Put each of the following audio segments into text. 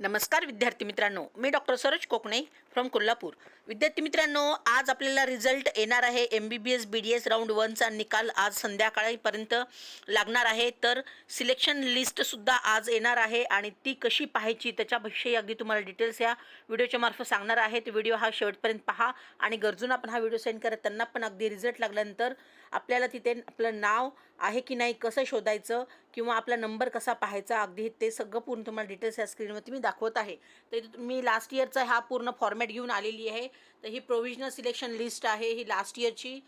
नमस्कार विद्यार्थी मित्रांनो मी डॉक्टर सरोज कोकणे फ्रॉम कोल्हापूर. विद्यार्थी मित्रांनो आज आपल्याला रिझल्ट येणार आहे M B B S B D S round वनचा निकाल आज संध्याकाळीपर्यंत लागणार आहे. तर सिलेक्शन लिस्टसुद्धा आज येणार आहे आणि ती कशी पाहायची त्याच्याविषयी अगदी तुम्हाला डिटेल्स या व्हिडिओच्या मार्फत सांगणार आहे. तर व्हिडिओ हा शेवटपर्यंत पहा आणि गरजूंना पण हा व्हिडिओ सेंड करा. त्यांना पण अगदी रिझल्ट लागल्यानंतर आपल्याला तिथे आपलं नाव आहे की नाही कसं शोधायचं किंवा आपला नंबर कसा पाहायचा अगदी ते सगळं पूर्ण तुम्हाला डिटेल्स या स्क्रीनवरती मी दाखवत आहे. तर मी लास्ट इयरचा हा पूर्ण फॉर्मॅट घेऊन आलेली आहे. तर ही प्रोव्हिजनल सिलेक्शन लिस्ट आहे ही लास्ट इयरची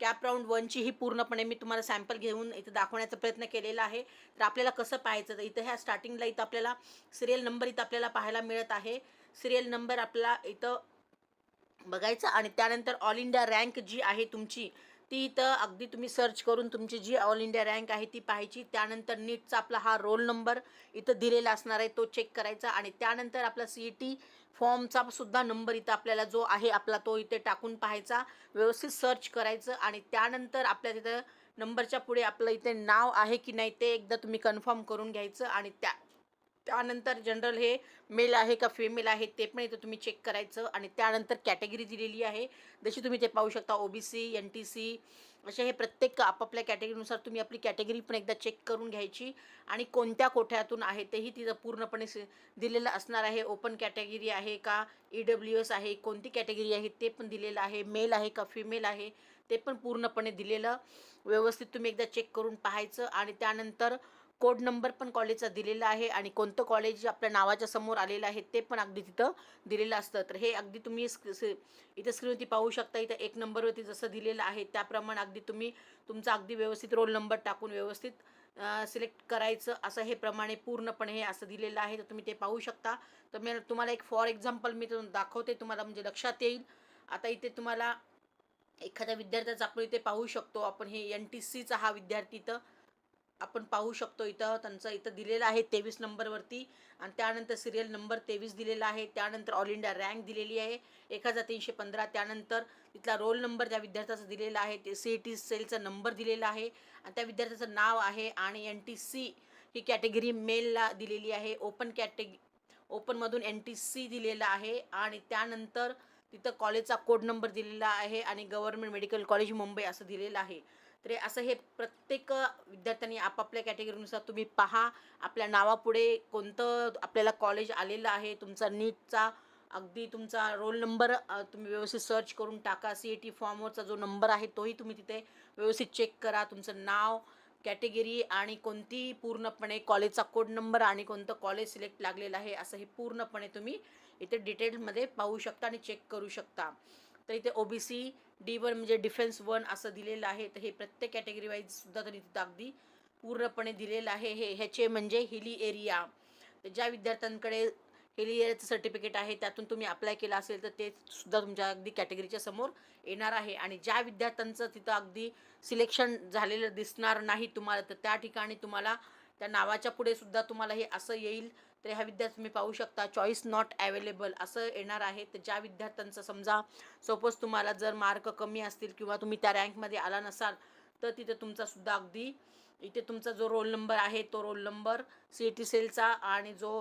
कॅप राऊंड वनची ही पूर्णपणे मी तुम्हाला सॅम्पल घेऊन इथं दाखवण्याचा प्रयत्न केलेला आहे. तर आपल्याला कसं पाहायचं? तर इथं ह्या स्टार्टिंगला इथं आपल्याला सिरियल नंबर इथं आपल्याला पाहायला मिळत आहे. सिरियल नंबर आपला इथं बघायचं आणि त्यानंतर ऑल इंडिया रँक जी आहे तुमची ती इथं अगदी तुम्ही सर्च करून तुमची जी ऑल इंडिया रँक आहे ती पाहायची. त्यानंतर नीटचा आपला हा रोल नंबर इथं दिलेला असणार आहे तो चेक करायचा. आणि त्यानंतर आपला सी ई टी फॉर्मचा सुद्धा नंबर इथं आपल्याला जो आहे आपला तो इथे टाकून पाहायचा. व्यवस्थित सर्च करायचं आणि त्यानंतर आपल्या तिथं नंबरच्या पुढे आपलं इथे नाव आहे की नाही ते एकदा तुम्ही कन्फर्म करून घ्यायचं. आणि त्या त्यानंतर जनरल हे मेल आहे का फिमेल आहे ते पण इथं तुम्ही चेक करायचं. आणि त्यानंतर कॅटेगरी दिलेली आहे. जशी तुम्ही ते पाहू शकता O B C N T C असे हे प्रत्येक आपापल्या कॅटेगरीनुसार तुम्ही आपली कॅटेगरी पण एकदा चेक करून घ्यायची. आणि कोणत्या कोठ्यातून आहे तेही तिथं पूर्णपणे दिलेलं असणार आहे. ओपन कॅटेगरी आहे का? ई डब्ल्यू एस आहे. कोणती कॅटेगरी आहे ते पण दिलेलं आहे. मेल आहे का? फिमेल आहे. ते पण पूर्णपणे दिलेलं. व्यवस्थित तुम्ही एकदा चेक करून पाहायचं. आणि त्यानंतर कोड नंबर पण कॉलेजचा दिलेला आहे आणि कोणतं कॉलेज आपल्या नावाच्या समोर आलेलं आहे ते पण अगदी तिथं दिलेलं असतं. तर हे अगदी तुम्ही इथं स्क्रीनवरती पाहू शकता इथं एक नंबरवरती जसं दिलेलं आहे त्याप्रमाणे अगदी तुम्ही तुमचा अगदी व्यवस्थित रोल नंबर टाकून व्यवस्थित सिलेक्ट करायचं असं हे प्रमाणे पूर्णपणे हे असं दिलेलं आहे. तर तुम्ही ते पाहू शकता. तर मी तुम्हाला एक फॉर एक्झाम्पल मी दाखवते तुम्हाला म्हणजे लक्षात येईल. आता इथे तुम्हाला एखाद्या विद्यार्थ्याचा आपण इथे पाहू शकतो. आपण हे एन टी सीचा हा विद्यार्थी इथं आपण पाहू शकतो इथं त्यांचं इथं दिलेलं आहे तेवीस नंबरवरती. आणि त्यानंतर सिरियल नंबर तेवीस दिलेला आहे. त्यानंतर ऑल इंडिया रँक दिलेली आहे. एक हजार तीनशे पंधरा. त्यानंतर तिथला रोल नंबर त्या विद्यार्थ्याचा दिलेला आहे. ते सी टी सेलचा नंबर दिलेला आहे. आणि त्या विद्यार्थ्याचं नाव आहे आणि एन टी सी ही कॅटेगरी मेलला दिलेली आहे. ओपन कॅटेग ओपनमधून एन टी सी दिलेला आहे. आणि त्यानंतर तिथं कॉलेजचा कोड नंबर दिलेला आहे. आणि गव्हर्नमेंट मेडिकल कॉलेज मुंबई असं दिलेलं आहे. तर असं हे प्रत्येक विद्यार्थ्यांनी आपापल्या कॅटेगरीनुसार तुम्ही पहा आपल्या नावापुढे कोणतं आपल्याला कॉलेज आलेलं आहे तुमचा नीटचा अगदी तुमचा रोल नंबर तुम्ही व्यवस्थित सर्च करून टाका सी ई टी फॉर्मवरचा जो नंबर आहे तोही तुम्ही तिथे व्यवस्थित चेक करा तुमचं नाव कॅटेगरी आणि कोणती पूर्णपणे कॉलेजचा कोड नंबर आणि कोणतं कॉलेज सिलेक्ट लागलेलं आहे असं हे पूर्णपणे तुम्ही इथे डिटेलमध्ये पाहू शकता आणि चेक करू शकता. तर इथे O B C D one म्हणजे डिफेन्स वन असं दिलेलं आहे. तर हे प्रत्येक कॅटेगरी वाईज सुद्धा तरी तिथं अगदी पूर्णपणे दिलेलं आहे. हे ह्याचे म्हणजे हिली एरिया तर ज्या विद्यार्थ्यांकडे हिली एरियाचं सर्टिफिकेट आहे त्यातून तुम्ही अप्लाय केलं असेल तर ते सुद्धा तुमच्या अगदी कॅटेगरीच्या समोर येणार आहे. आणि ज्या विद्यार्थ्यांचं तिथं अगदी सिलेक्शन झालेलं दिसणार नाही तुम्हाला तर त्या ठिकाणी तुम्हाला त्या नावाच्या पुढे सुद्धा तुम्हाला हे असं येईल. तर ह्या विद्यार्थी तुम्ही पाहू शकता चॉईस नॉट अवेलेबल असं येणार आहे. तर ज्या विद्यार्थ्यांचं समजा सपोज तुम्हाला जर मार्क कमी असतील किंवा तुम्ही त्या रँकमध्ये आला नसाल तर तिथे तुमचा सुद्धा अगदी इथे तुमचा जो रोल नंबर आहे तो रोल नंबर सी टी सेलचा आणि जो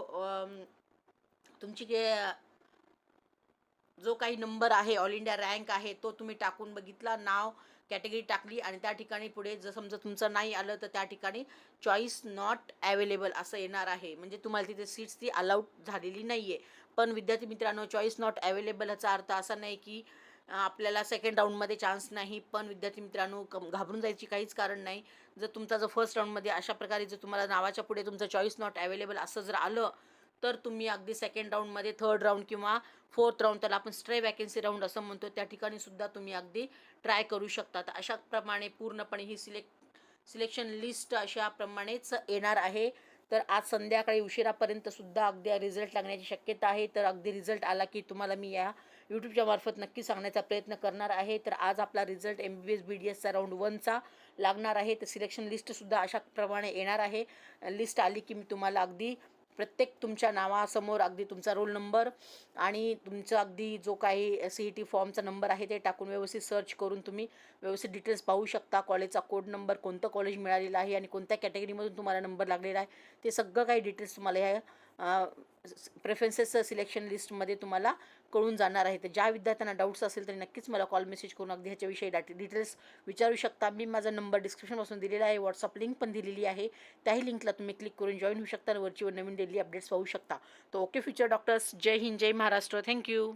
तुमची के जो काही नंबर आहे ऑल इंडिया रँक आहे तो तुम्ही टाकून बघितला नाव कॅटेगरी टाकली आणि त्या ठिकाणी पुढे जर समजा तुमचं नाही आलं तर त्या ठिकाणी चॉईस नॉट अवेलेबल असं येणार आहे. म्हणजे तुम्हाला तिथे सीट्स ती अलाउड झालेली नाही आहे पण विद्यार्थी मित्रांनो चॉईस नॉट अवेलेबल ह्याचा अर्थ असा नाही की आपल्याला सेकंड राऊंडमध्ये चान्स नाही पण विद्यार्थी मित्रांनो कम घाबरून जायची काहीच कारण नाही. जर तुमचा जर फर्स्ट राऊंडमध्ये अशा प्रकारे जर तुम्हाला नावाच्या पुढे तुमचं चॉईस नॉट अवेलेबल असं जर आलं तर तुम्ही अगदी सेकंड राऊंडमध्ये थर्ड राऊंड किंवा फोर्थ राऊंड त्याला आपण स्ट्रे वॅकन्सी राऊंड असं म्हणतो त्या ठिकाणी सुद्धा तुम्ही अगदी ट्राय करू शकता तर अशा प्रमाणे पूर्णपणे ही सिलेक्ट सिलेक्शन लिस्ट अशाप्रमाणेच येणार आहे. तर आज संध्याकाळी उशिरापर्यंत सुद्धा अगदी रिझल्ट लागण्याची शक्यता आहे. तर अगदी रिझल्ट आला की तुम्हाला मी या यूट्यूबच्या मार्फत नक्की सांगण्याचा प्रयत्न करणार आहे. तर आज आपला result M B B S B D एसचा round वनचा लागणार आहे. तर सिलेक्शन लिस्टसुद्धा अशा प्रमाणे येणार आहे. लिस्ट आली की मी तुम्हाला अगदी प्रत्येक तुमच्या नावासमोर अगदी तुमचा रोल नंबर आणि तुमचा अगदी जो काही सी ई टी फॉर्मचा नंबर आहे ते टाकून व्यवस्थित सर्च करून तुम्ही व्यवस्थित डिटेल्स पाहू शकता. कॉलेजचा कोड नंबर कोणतं कॉलेज मिळालेलं आहे आणि कोणत्या कॅटेगरीमधून तुम्हाला नंबर लागलेला आहे ते सगळं काही डिटेल्स तुम्हाला ह्या प्रेफरन्सेसचं सिलेक्शन लिस्टमध्ये तुम्हाला कळून जाणार आहे. तर ज्या विद्यार्थ्यांना डाऊट्स असेल तरी नक्कीच मला कॉल मेसेज करून अगदी ह्याच्याविषयी डाटे डिटेल्स विचारू शकता. मी माझा नंबर डिस्क्रिप्शनपासून दिलेला आहे. व्हॉट्सअप लिंक पण दिलेली आहे. त्याही लिंकला तुम्ही क्लिक करून जॉईन होऊ शकता आणि वरचीवर नवीन डेली अपडेट्स पाहू शकता. तर ओके फ्युचर डॉक्टर्स जय हिंद जय महाराष्ट्र. Thank you